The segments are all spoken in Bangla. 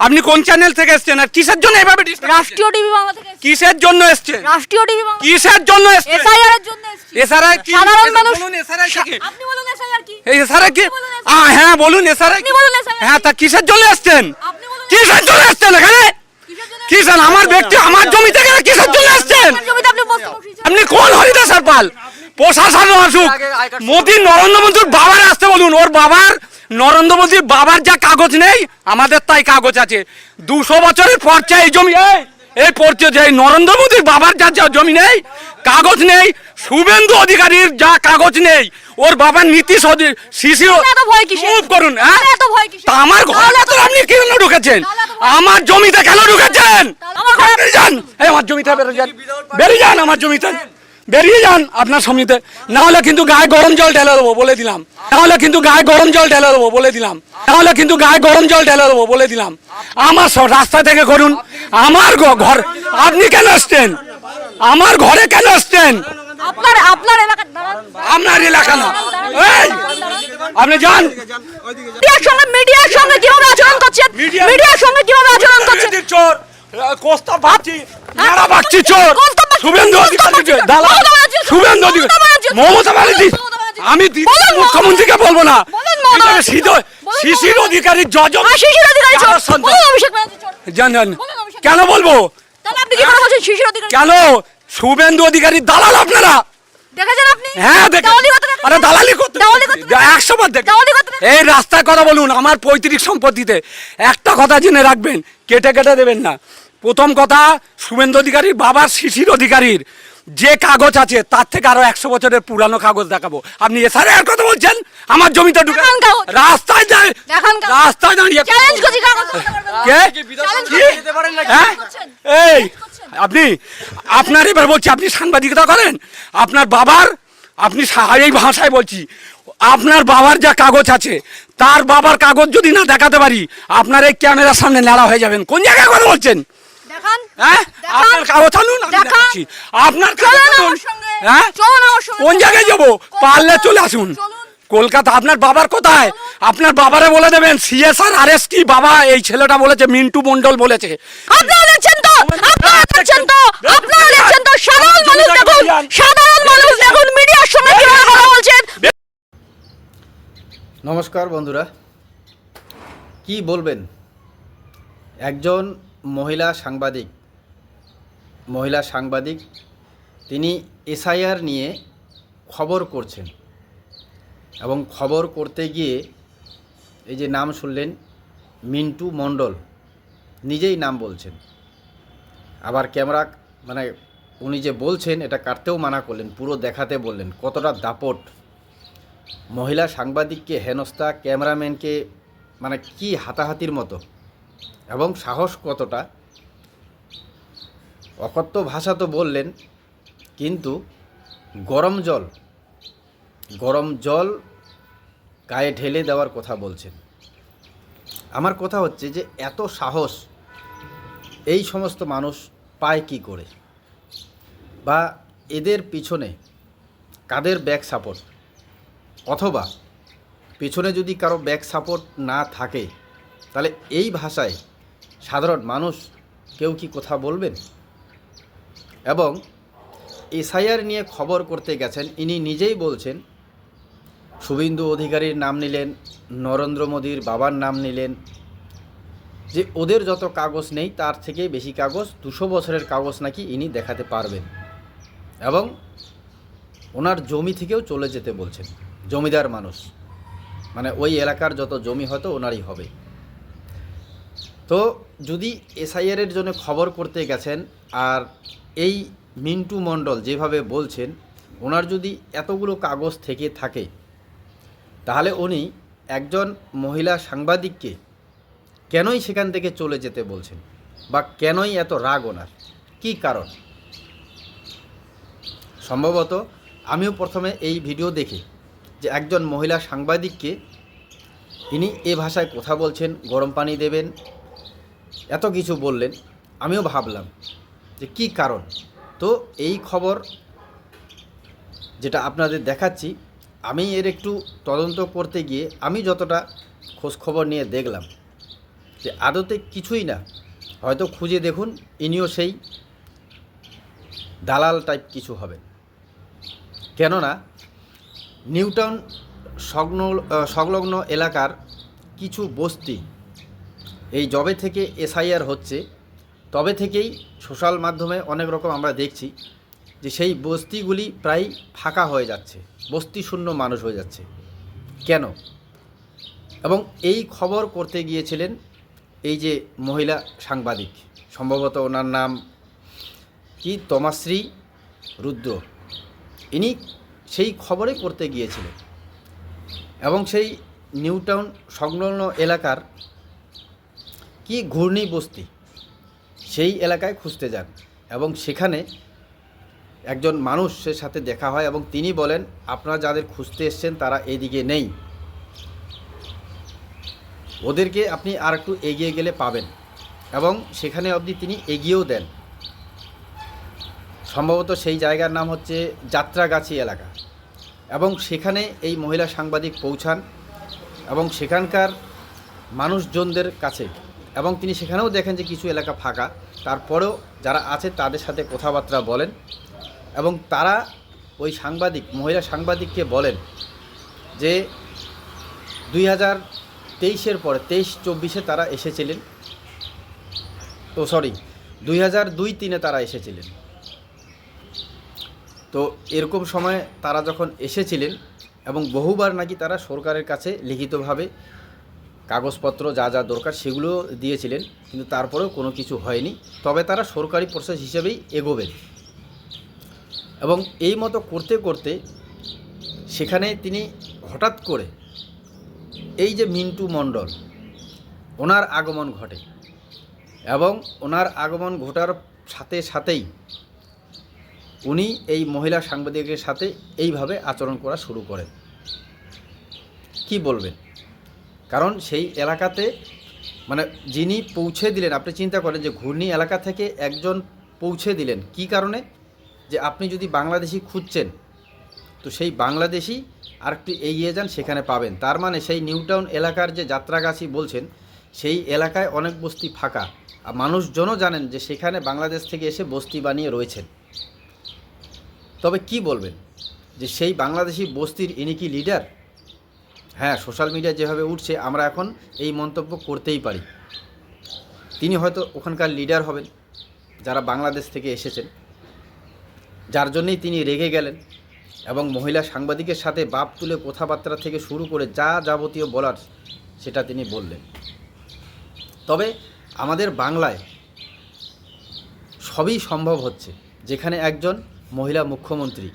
আপনি কোন চ্যানেল থেকে এসছেন আর কিসের জন্য এভাবে রাষ্ট্রীয় টিভি বাংলা থেকে কিসের জন্য এসছেন? রাষ্ট্রীয় টিভি বাংলা কিসের জন্য এসছেন? এসআইআর এর জন্য এসেছি। এসআরআই কি? সাধারণ মানুষ বলুন এসআরআই কি? আপনি বলুন এসআইআর কি? এই এসআরআই কি? আপনি বলুন আ, হ্যাঁ বলুন এসআরআই আপনি বলুন SIR হ্যাঁ তা কিসের জন্য এসছেন? আপনি বলুন কিসের জন্য এসছেন এখানে? কিসের জন্য আমার ব্যক্তি আমার জমি থেকে কিসের জন্য এসছেন? জমিতে আপনি বসতে আপনি কোন হরিদাসার পাল? প্রশাসন আসুক। মোদী নরেন্দ্র মোদীর বাবার আসতে বলুন। ওর বাবার নরেন্দ্র মোদীর বাবার যা কাগজ নেই আমাদের তাই কাগজ আছে। দুশো বছরের পর্চা এই জমি এই, এই পড়ছে যে এই নরেন্দ্র মোদীর বাবার যা যা জমি নেই কাগজ নেই শুভেন্দু অধিকারীর যা কাগজ নেই ওর বাবার নীতিশ শিশির করুন হ্যাঁ? আমার ঘরে তো আপনি কেন ঢুকেছেন? আমার জমিতে কেন ঢুকেছেন? আমার ঘরে- যান। আমার জমিতে বেরিয়ে যান। বেরিয়ে যান আমার জমিতে। বেরিয়ে যান আপনার সমিতে না হলে কিন্তু গায়ে গরম জল ঢেলে দেবো বলে দিলাম। না হলে কিন্তু গায়ে গরম জল ঢেলে দেবো বলে দিলাম। না হলে কিন্তু গায়ে গরম জল ঢেলে দেবো বলে দিলাম। আমার রাস্তা থেকে করুন। আমার ঘর আপনি কেন আসছেন? আমার ঘরে কেন আসছেন? আপনার আপনার এলাকা আপনার এলাকা না। এই! আপনি যান। মিডিয়ার সঙ্গে মিডিয়ার সঙ্গে কীভাবে আচরণ করছেন মিডিয়ার সঙ্গে কীভাবে আচরণ করছেন চোর। কোস্তা বাগচি নাড়া বাগচি চোর। কোস্তা শুভেন্দু অধিকারী দালাল শুভেন্দু অধিকারী মমতা ব্যানার্জি- আমি মুখ্যমন্ত্রীকে বলব না। শিশির- অধিকারী কেন বলব? কেন? শুভেন্দু অধিকারী দালাল আপনারা। হ্যাঁ? এই রাস্তায় কথা বলুন আমার পৈতৃক সম্পত্তিতে। একটা কথা জেনে রাখবেন কেটে কেটে দেবেন না। প্রথম কথা শুভেন্দু অধিকারীর বাবার শিশির অধিকারীর। যে কাগজ আছে তার থেকে আরও একশো বছরের পুরানো কাগজ দেখাবো। আপনি এছাড়া আর কথা বলছেন? আমার জমিতে ঢুকে রাস্তায় যায় রাস্তায় দাঁড়িয়ে। হ্যাঁ? এই আপনি আপনার এবার বলছি আপনি সাংবাদিকতা করেন? আপনার বাবার আপনি সা- এই ভাষায় বলছি আপনার বাবার যা কাগজ আছে তার বাবার কাগজ যদি না দেখাতে পারি আপনার এই ক্যামেরার সামনে নেড়া হয়ে যাবেন। কোন জায়গায় কথা বলছেন? দেখান। হ্যাঁ। আপনার কাগজ আনুন আমি দেখাচ্ছি। আপনার কাগজ আনুন হ্যাঁ। কোন জায়গায় যাব? পারলে চলে আসুন। কলকাতা আপনার বাবার কোথায়? আপনার বাবারে বলে দেবেন সিএসআর আর এস কি বাবা এই ছেলেটা বলেছে মিন্টু মন্ডল বলেছে। আপনারা দেখছেন তো? আপনারা দেখছেন। তো? আপনারা দেখছেন তো? সাধারণ মানুষ দেখুন সাধারণ মানুষ দেখুন মিডিয়ার সঙ্গে কীভাবে কথা বলছেন? নমস্কার বন্ধুরা। কি বলবেন? একজন মহিলা সাংবাদিক মহিলা সাংবাদিক, তিনি এসআইআর নিয়ে খবর করছেন। এবং খবর করতে গিয়ে এই যে নাম শুনলেন, মিন্টু মণ্ডল, নিজেই নাম বলছেন। আবার ক্যামেরা মানে উনি যে বলছেন, এটা কাটতেও মানা করলেন, পুরো দেখাতে বললেন, কতটা দাপট। মহিলা সাংবাদিককে হেনস্থা, ক্যামেরাম্যানকে মানে কি হাতাহাতির মতো। এবং সাহস কতটা? অকথ্য ভাষা তো বললেন, কিন্তু গরম জল গরম জল গায়ে ঢেলে দেওয়ার কথা বলছেন। আমার কথা হচ্ছে যে এত সাহস, এই সমস্ত মানুষ পায় কি করে? বা এদের পিছনে কাদের ব্যাক সাপোর্ট অথবা পিছনে যদি কারও ব্যাক সাপোর্ট না থাকে, তাহলে এই ভাষায় সাধারণ মানুষ কেউ কি কথা বলবেন? এবং এসআইআর নিয়ে খবর করতে গেছেন, ইনি নিজেই বলছেন, শুভেন্দু অধিকারীর নাম নিলেন, নরেন্দ্র মোদীর বাবার নাম নিলেন, যে ওদের যত কাগজ নেই, তার থেকে বেশি কাগজ দুশো বছরের কাগজ নাকি ইনি দেখাতে পারবেন। এবং ওনার জমি থেকেও চলে যেতে বলছেন, জমিদার মানুষ। মানে ওই এলাকার যত জমি হয়তো ওনারই হবে। তো যদি এসআইআরের জন্য খবর করতে গেছেন আর এই মিন্টু মণ্ডল যেভাবে বলছেন, ওনার যদি এতগুলো কাগজ থেকে থাকে, তাহলে উনি একজন মহিলা সাংবাদিককে কেনই সেখান থেকে চলে যেতে বলছেন? বা কেনই এত রাগ ওনার? কী কারণ? সম্ভবত আমিও প্রথমে এই ভিডিও দেখি যে একজন মহিলা সাংবাদিককে তিনি এ ভাষায় কথা বলছেন, গরম পানি দেবেন এত কিছু বললেন, আমিও ভাবলাম যে কি কারণ? তো এই খবর যেটা আপনাদের দেখাচ্ছি, আমি এর একটু তদন্ত করতে গিয়ে আমি যতটা খোঁজখবর নিয়ে দেখলাম যে আদতে কিছুই না। হয়তো খুঁজে দেখুন, ইনিও সেই দালাল টাইপ কিছু হবে। কেননা, নিউটাউন সংলগ্ন সংলগ্ন এলাকার কিছু বস্তি এই জবে থেকে এসআইআর হচ্ছে, তবে থেকেই সোশ্যাল মাধ্যমে অনেক রকম আমরা দেখছি যে সেই বস্তিগুলি প্রায় ফাঁকা হয়ে যাচ্ছে, বস্তি শূন্য মানুষ হয়ে যাচ্ছে। কেন? এবং এই খবর করতে গিয়েছিলেন এই যে মহিলা সাংবাদিক, সম্ভবত ওনার নাম কি? তমাশ্রী রুদ্র। ইনি সেই খবরে করতে গিয়েছিলেন। এবং সেই নিউটাউন সংলগ্ন এলাকার কি ঘূর্ণি বস্তি সেই এলাকায় খুঁজতে যান এবং সেখানে একজন মানুষের সাথে দেখা হয় এবং তিনি বলেন, আপনারা যাদের খুঁজতে এসছেন, তারা এদিকে নেই। ওদেরকে আপনি আর একটু এগিয়ে গেলে পাবেন। এবং সেখানে অবধি তিনি এগিয়েও দেন। সম্ভবত সেই জায়গার নাম হচ্ছে যাত্রাগাছি এলাকা। এবং সেখানে এই মহিলা সাংবাদিক পৌঁছান এবং সেখানকার মানুষজনদের কাছে এবং তিনি সেখানেও দেখেন যে কিছু এলাকা ফাঁকা। তারপরেও যারা আছে তাদের সাথে কথাবার্তা বলেন এবং তারা ওই সাংবাদিক, মহিলা সাংবাদিককে বলেন যে দুই হাজার তেইশের পরে, তেইশ চব্বিশে তারা এসেছিলেন। ও সরি, দুই হাজার দুই তিনে তারা এসেছিলেন। তো এরকম সময়ে তারা যখন এসেছিলেন এবং বহুবার নাকি তারা সরকারের কাছে লিখিতভাবে কাগজপত্র যা যা দরকার সেগুলো দিয়েছিলেন, কিন্তু তারপরেও কোনো কিছু হয়নি। তবে তারা সরকারি প্রসেস হিসেবেই এগোবেন। এবং এই মতো করতে করতে সেখানে তিনি হঠাৎ করে এই যে মিন্টু মণ্ডল, ওনার আগমন ঘটে। এবং ওনার আগমন ঘটার সাথে সাথেই উনি এই মহিলা সাংবাদিকের সাথে এইভাবে আচরণ করা শুরু করেন। কি বলবেন? কারণ সেই এলাকাতে মানে যিনি পৌঁছে দিলেন, আপনি চিন্তা করেন যে ঘূর্ণি এলাকা থেকে একজন পৌঁছে দিলেন। কি কারণে? যে আপনি যদি বাংলাদেশি খুঁজছেন, তো সেই বাংলাদেশি আর একটু এগিয়ে যান, সেখানে পাবেন। তার মানে সেই নিউটাউন এলাকার যে যাত্রাগাছি বলছেন, সেই এলাকায় অনেক বস্তি ফাঁকা। আর মানুষজনও জানেন যে সেখানে বাংলাদেশ থেকে এসে বস্তি বানিয়ে রয়েছেন। তবে কি বলবেন? যে সেই বাংলাদেশি বস্তির ইনি কি লিডার? হ্যাঁ সোশ্যাল মিডিয়া যেভাবে উঠছে, আমরা এখন এই মন্তব্য করতেই পারি। তিনি হয়তো ওখানকার লিডার হবেন, যারা বাংলাদেশ থেকে এসেছেন। যার জন্যেই তিনি রেগে গেলেন এবং মহিলা সাংবাদিকের সাথে বাপ তুলে কথাবার্তা থেকে শুরু করে যা যাবতীয় বলার সেটা তিনি বললেন। তবে আমাদের বাংলায় সবই সম্ভব হচ্ছে, যেখানে একজন মহিলা মুখ্যমন্ত্রী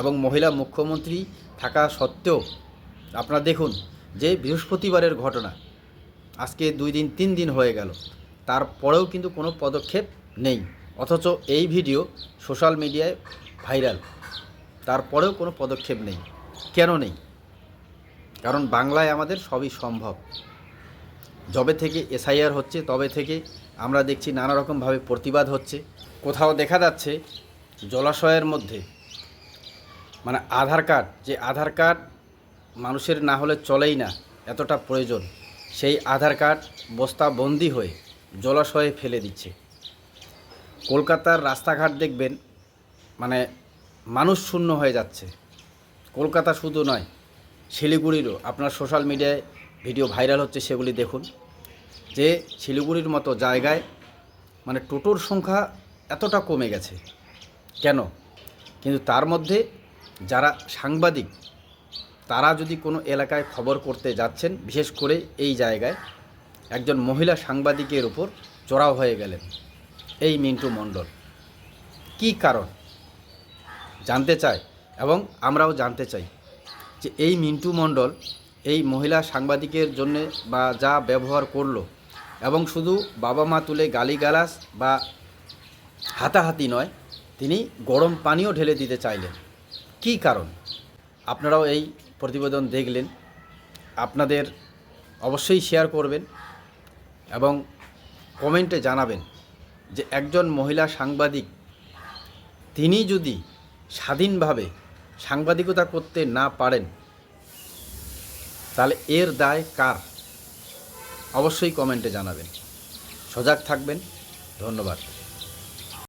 এবং মহিলা মুখ্যমন্ত্রী থাকা সত্ত্বেও আপনারা দেখুন যে বৃহস্পতিবারের ঘটনা। আজকে দুই দিন, তিন দিন হয়ে গেল। তারপরেও কিন্তু কোনো পদক্ষেপ নেই। অথচ এই ভিডিও সোশ্যাল মিডিয়ায় ভাইরাল। তারপরেও কোনো পদক্ষেপ নেই। কেন নেই? কারণ বাংলায় আমাদের সবই সম্ভব। যবে থেকে এসআইআর হচ্ছে, তবে থেকে আমরা দেখছি নানা রকমভাবে প্রতিবাদ হচ্ছে। কোথাও দেখা যাচ্ছে জলাশয়ের মধ্যে মানে আধার কার্ড, যে আধার কার্ড মানুষের না হলে চলেই না, এতটা প্রয়োজন। সেই আধার কার্ড বস্তা বন্দি হয়ে, জলাশয়ে ফেলে দিচ্ছে। কলকাতার রাস্তাঘাট দেখবেন মানে মানুষ শূন্য হয়ে যাচ্ছে। কলকাতা শুধু নয়, শিলিগুড়িরও। আপনার সোশ্যাল মিডিয়ায় ভিডিও ভাইরাল হচ্ছে, সেগুলি দেখুন। যে শিলিগুড়ির মতো জায়গায় মানে টোটোর সংখ্যা এতটা কমে গেছে। কেন? কিন্তু তার মধ্যে যারা সাংবাদিক তারা যদি কোনো এলাকায় খবর করতে যাচ্ছেন, বিশেষ করে এই জায়গায়, একজন মহিলা সাংবাদিকের উপর চড়াও হয়ে গেলেন এই মিন্টু মণ্ডল। কি কারণ? জানতে চায় এবং আমরাও জানতে চাই যে এই মিন্টু মণ্ডল এই মহিলা সাংবাদিকের জন্য বা যা ব্যবহার করল এবং শুধু বাবা মা তুলে গালিগালাজ বা হাতাহাতি নয়, তিনি গরম পানিও ঢেলে দিতে চাইলেন। কি কারণ? আপনারাও এই প্রতিবেদন দেখলেন, আপনাদের অবশ্যই শেয়ার করবেন এবং কমেন্টে জানাবেন যে একজন মহিলা সাংবাদিক, তিনি যদি স্বাধীনভাবে সাংবাদিকতা করতে না পারেন, তাহলে এর দায় কার? অবশ্যই কমেন্টে জানাবেন। সজাগ থাকবেন। ধন্যবাদ।